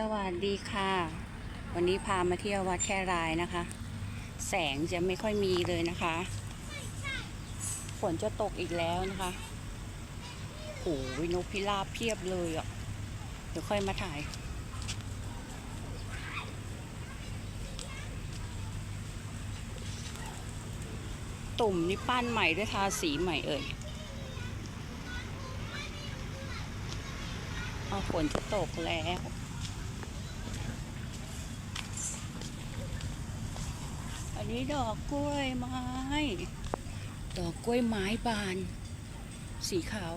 สวัสดีค่ะ วันนี้พามาเที่ยววัดแค่รายนะคะ แสงจะไม่ค่อยมีเลยนะคะ ฝนจะตกอีกแล้วนะคะโอ้ยนกพิราบเพียบเลยอะ เดี๋ยวค่อยมาถ่าย ตุ่มนี่ปั้นใหม่ด้วยทาสีใหม่เอ่ยเอาฝนจะตกแล้ว นนี้ดอกกล้วยไม้ ดอกกล้วยไม้บาน สีขาว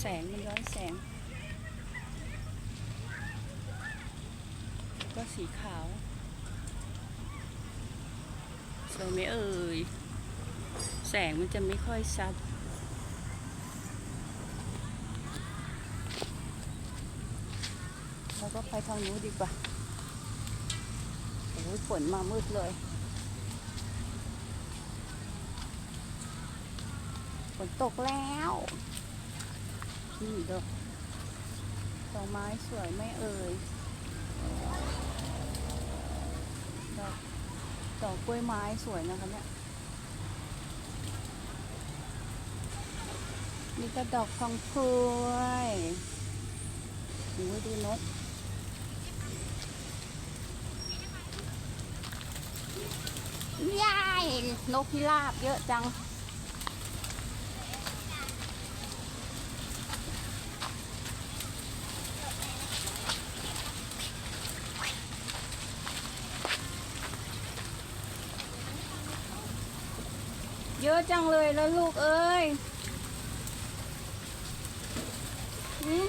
แสงมันย้อนแสงก็สีขาวสวยไหมเอ่ย แสงมันจะไม่ค่อยชัดเราก็ไปทางนู้นดีกว่า ฝนมามืดเลย ฝนตกแล้ว นี่ดอกดอกไม้สวยไม่เอ่ย ดอกดอกกล้วยไม้สวยนะคะเนี่ย นี่ก็ดอกทองกล้วยโอ้ยดูนก ยายนกพิราบเยอะจัง เยอะจังเลยแล้วลูกเอ้ยหืม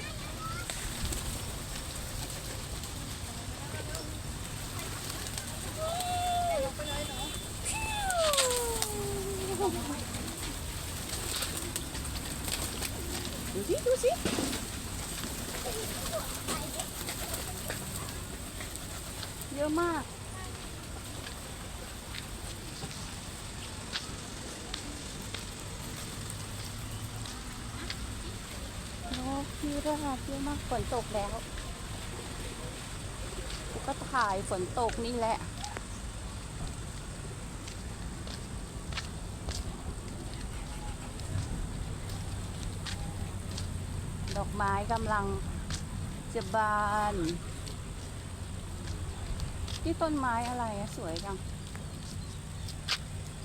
ดูสิ ดูสิ เยอะมาก นกพิราบเยอะมากฝนตกแล้วกูก็ถ่ายฝนตกนี่แหละดอกไม้กำลังจะบาน นี่ต้นไม้อะไรอะสวยจัง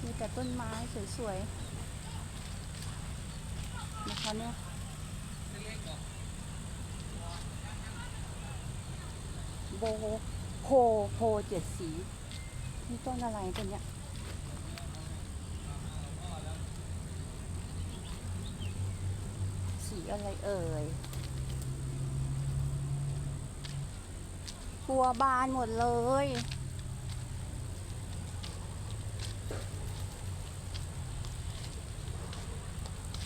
มีแต่ต้นไม้สวยๆนะคะเนี่ยโบโพโพเจ็ดสี นี่ต้นอะไรเป็นเนี้ยสีอะไรเอ่ย บัวบานหมดเลย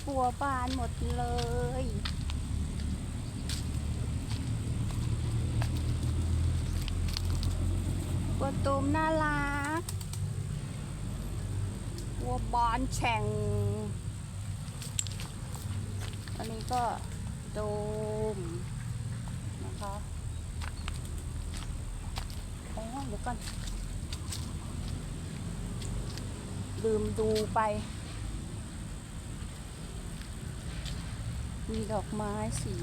บัวบานหมดเลยกัวตูมน่ารักวัวบอนแข่งอันนี้ก็โดมนะคะ เดี๋ยวก่อนลืมดูไป มีดอกไม้สี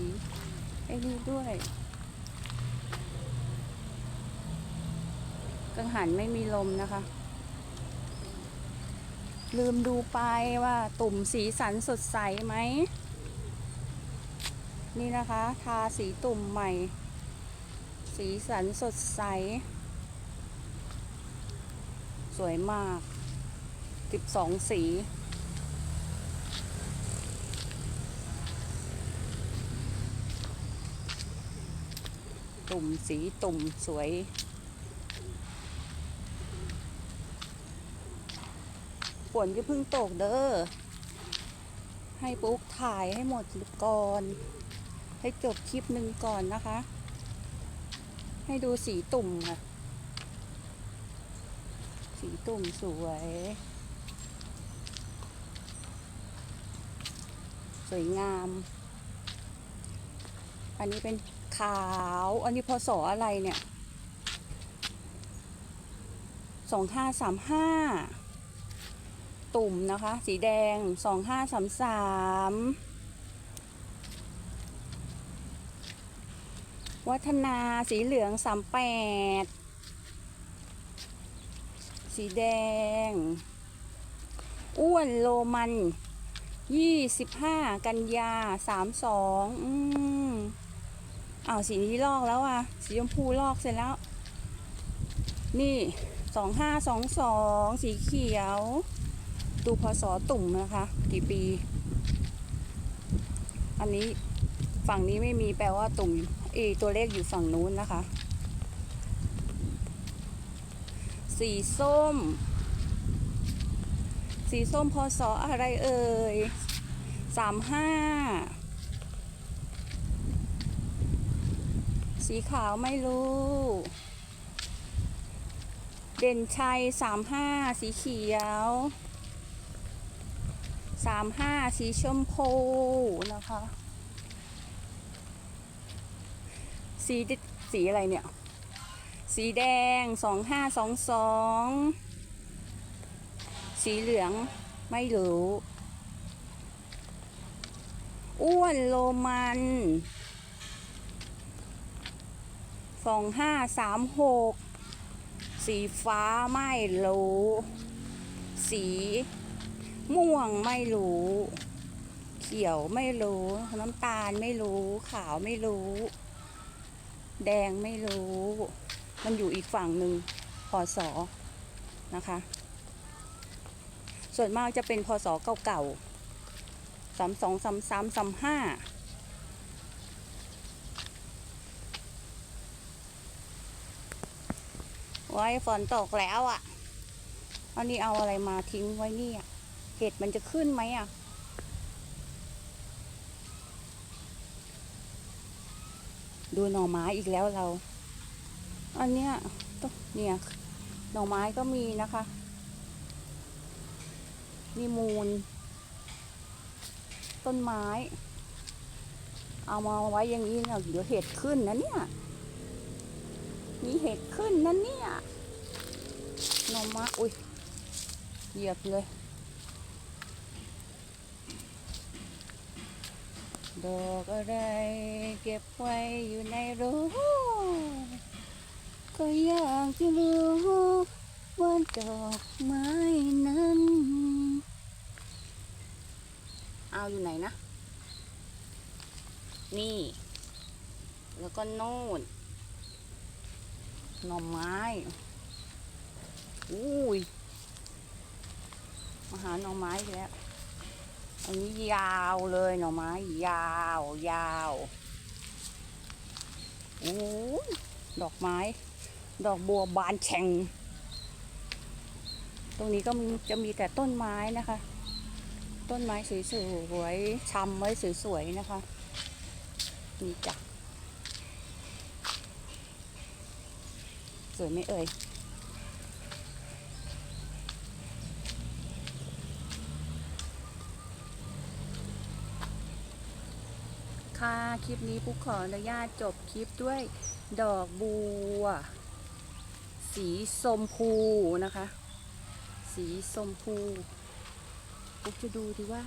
ไอ้นี่ด้วย กังหันไม่มีลมนะคะ ลืมดูไปว่าตุ่มสีสันสดใสไหม นี่นะคะ ทาสีตุ่มใหม่ สีสันสดใสส วยมาก 12 สี ตุ่มสีตุ่มสวยฝนก็เพิ่งตกเด้อ ให้ปุ๊กถ่ายให้หมดก่อน ให้จบคลิปหนึ่งก่อนนะคะ ให้ดูสีตุ่มค่ะ สีตุ่มสวย สวยงาม อันนี้เป็นขาว อันนี้พศอะไรเนี่ยสองห้าสามห้าตุ่มนะคะ สีแดงสองห้าสามสามวัฒนาสีเหลืองสามแปด สีแดง อ้วนโลมันยี่สิบห้ากันยาสามสองอืมอ้าวสีนี้ลอกแล้วอะ สีชมพูลอกเสร็จแล้ว นี่สองห้าสองสองสีเขียว ดูพศตุ่มนะคะ กี่ปี อันนี้ฝั่งนี้ไม่มีแปลว่าตุ่มอยตัวเลขอยู่ฝั่งนู้นนะคะ สีส้ม สีส้มพศอะไรเอ่ยสามห้าสีขาวไม่รู้ เด่นชัยสามห้าสีเขียวสามห้าสีชมพูนะคะ สีสีอะไรเนี่ย สีแดงสองห้าสองสองสีเหลืองไม่รู้ อ้วนโรมันสองห้าสามหกสีฟ้าไม่รู้ สีม่วงไม่รู้ เขียวไม่รู้ น้ำตาลไม่รู้ ขาวไม่รู้ แดงไม่รู้ มันอยู่อีกฝั่งหนึ่งพศนะคะ ส่วนมากจะเป็นพศเก่าๆสามสองสามสามสามห้าไว้ฝนตกแล้วอะ่ะ อันนี้เอาอะไรมาทิ้งไว้นี่เห็ดมันจะขึ้นไหมอะ ดูหน่อไม้อีกแล้วเรา อันเนี้ยเนี่ยหน่อไม้ก็มีนะคะนี่มูล ต้นไม้ เอามาไว้อย่างนี้เนี่ยเดี๋ยวเห็ดขึ้นนะเนี่ย มีเห็ดขึ้นนะเนี่ยหน่อไม้อุ้ยเหยียบเลย ดอกอะไรเก็บไว้อยู่ในรู ก็อยากจะรู้ว่าดอกไม้นั้น เอาอยู่ไหนนะ นี่ แล้วก็โน่นหน่อไม้ อุ้ยมาหาหน่อไม้แล้ว อันนี้ยาวเลยหน่อไม้ ยาว ยาวโอ้ดอกไม้ ดอกบัวบานแฉ่ง ตรงนี้ก็จะมีแต่ต้นไม้นะคะ ต้นไม้สวยๆชำไว้สวยๆนะคะ นี่จ้ะสวยไหมเอ่ยค่ะ คลิปนี้ปุ๊กขออนุญาตจบคลิปด้วยดอกบัว สีชมพูนะคะ สีชมพูปุ๊กจะดูดีว่า